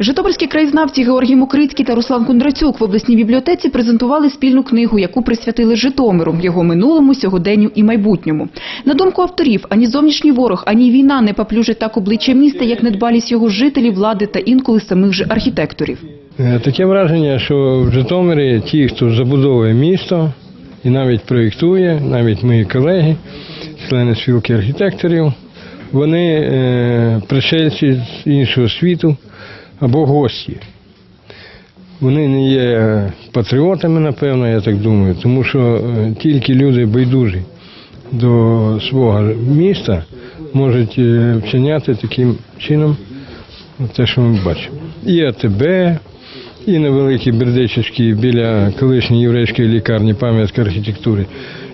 Житомирські краєзнавці Георгій Мокрицький та Руслан Кондрацюк в обласній бібліотеці презентували спільну книгу, яку присвятили Житомиру, його минулому, сьогоденню і майбутньому. На думку авторів, ані зовнішній ворог, ані війна не поплюжить так обличчя міста, як недбалість його жителів, влади та інколи самих же архітекторів. Е, Таке враження, що в Житомирі ті, хто забудовує місто і навіть проєктує, навіть мої колеги, члени спілки архітекторів, вони е, пришельці з іншого світу або гості. Вони не є патріотами, напевно, я так думаю, тому що е, тільки люди байдужі до свого міста можуть е, вчиняти таким чином те, що ми бачимо. І АТБ, і на Великій Бердичівській біля колишньої єврейської лікарні пам'ятки архітектури.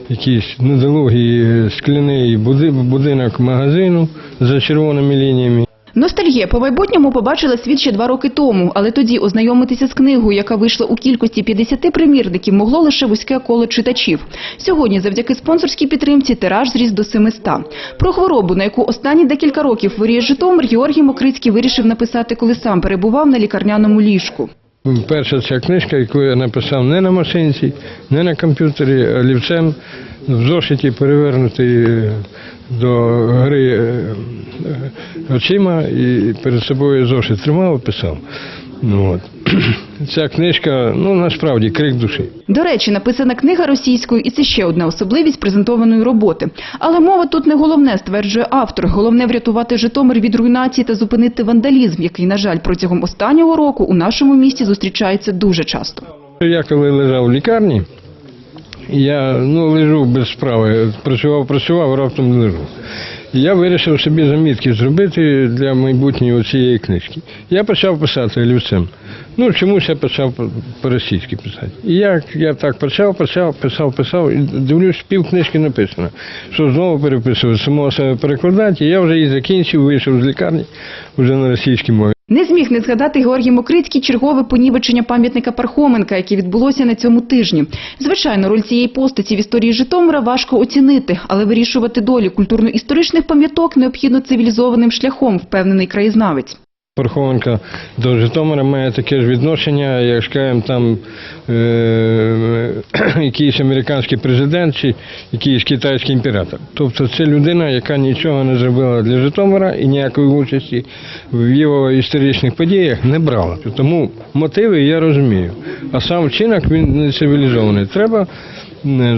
Якийсь недолугий е, скляний буди- будинок магазину за червоними лініями. Ностальгія по майбутньому побачила світ ще два роки тому, але тоді ознайомитися з книгою, яка вийшла у кількості 50 примірників, могло лише вузьке коло читачів. Сьогодні, завдяки спонсорській підтримці, тираж зріс до 700. Про хворобу, на яку останні декілька років хворіє Житомир, Георгій Мокрицький вирішив написати, коли сам перебував на лікарняному ліжку. Перша ця книжка, яку я написав не на машинці, не на комп'ютері, а олівцем в зошиті перевернутий е, до гри е, очима і перед собою зошит тримав писав. Ну, от. Ця книжка, ну насправді, крик душі. До речі, написана книга російською, і це ще одна особливість презентованої роботи. Але мова тут не головне, стверджує автор. Головне врятувати Житомир від руйнації та зупинити вандалізм, який, на жаль, протягом останнього року у нашому місті зустрічається дуже часто. Я коли лежав в лікарні, я ну, лежу без справи, працював, працював, раптом лежу. Я вирішив собі замітки зробити для майбутньої цієї книжки. Я почав писати олівцем. Ну, чомусь я почав по- по-російськи писати. І як я так почав, почав, писав, писав, і дивлюсь, пів книжки написано. Що знову переписувати, самого себе перекладати, і я вже її закінчив, вийшов з лікарні вже на російській мові. Не зміг не згадати Георгій Мокрицький чергове понівечення пам'ятника Пархоменка, яке відбулося на цьому тижні. Звичайно, роль цієї постаті в історії Житомира важко оцінити, але вирішувати долі культурно-історичних пам'яток необхідно цивілізованим шляхом, впевнений краєзнавець. Пархованка до Житомира має таке ж відношення, як скажімо, там е- якийсь американський президент чи якийсь китайський імператор. Тобто це людина, яка нічого не зробила для Житомира і ніякої участі в його історичних подіях не брала. Тому мотиви я розумію. А сам вчинок він не цивілізований. Треба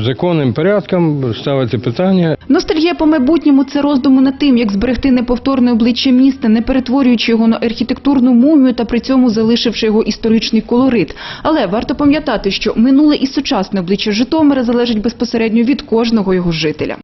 законним порядком ставити питання Ностальгія по майбутньому – це роздуму над тим, як зберегти неповторне обличчя міста, не перетворюючи його на архітектурну мумію та при цьому залишивши його історичний колорит. Але варто пам'ятати, що минуле і сучасне обличчя Житомира залежить безпосередньо від кожного його жителя.